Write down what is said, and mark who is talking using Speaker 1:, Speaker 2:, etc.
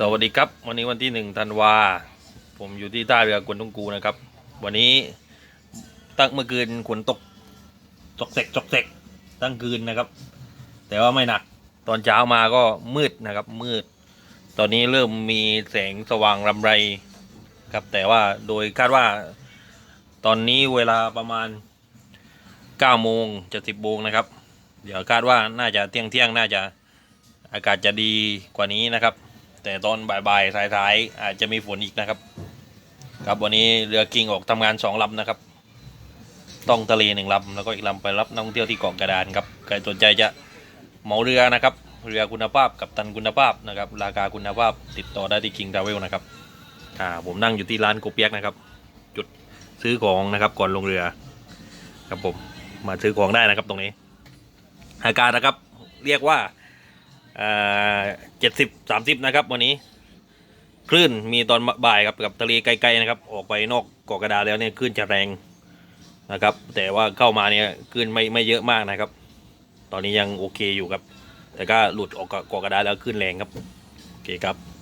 Speaker 1: สวัสดีครับ วันนี้วันที่หนึ่งธันวา ผมอยู่ที่ท่าเรือกวนตุงกูนะครับ วันนี้ตั้งเมื่อคืนฝนตกจกเสกจกเสกตั้งคืนนะครับ แต่ว่าไม่หนักตอนเช้ามาก็มืดนะครับ มืด ตอนนี้เริ่มมีแสงสว่างรำไรครับ แต่ว่าโดยคาดว่า ตอนนี้เวลาประมาณ9โมงจะ10โมงนะครับ เดี๋ยวคาดว่าน่าจะเที่ยงเที่ยงน่าจะอากาศจะดีกว่านี้นะครับ แต่ตอนบ่ายๆท้ายๆอาจจะมีฝนอีกนะครับ ครับวันนี้เรือกิ่งออกทำงานสองลำนะครับ ต้องทะเลหนึ่งลำแล้วก็อีกลำไปรับนักท่องเที่ยวที่เกาะกระดานครับใครสนใจจะเหมาเรือนะครับ เรือคุณภาพกับตันคุณภาพนะครับ ราคาคุณภาพติดต่อได้ที่ King Travel นะครับอ่าผมนั่งอยู่ที่ร้านโกเปียกนะครับ จุดซื้อของนะครับก่อนลงเรือครับผมมาซื้อของได้นะครับตรงนี้อากาศนะครับเรียกว่า เจ็ดสิบสามสิบนะครับวันนี้ คลื่นมีตอนบ่ายครับกับทะเลไกลๆนะครับ ออกไปนอกเกาะกระดาแล้วเนี่ยคลื่นจะแรงนะครับ แต่ว่าเข้ามาเนี่ยคลื่นไม่ไม่เยอะมากนะครับ ตอนนี้ยังโอเคอยู่ครับ แต่ก็หลุดออกเกาะกระดาแล้วคลื่นแรงครับโอเคครับ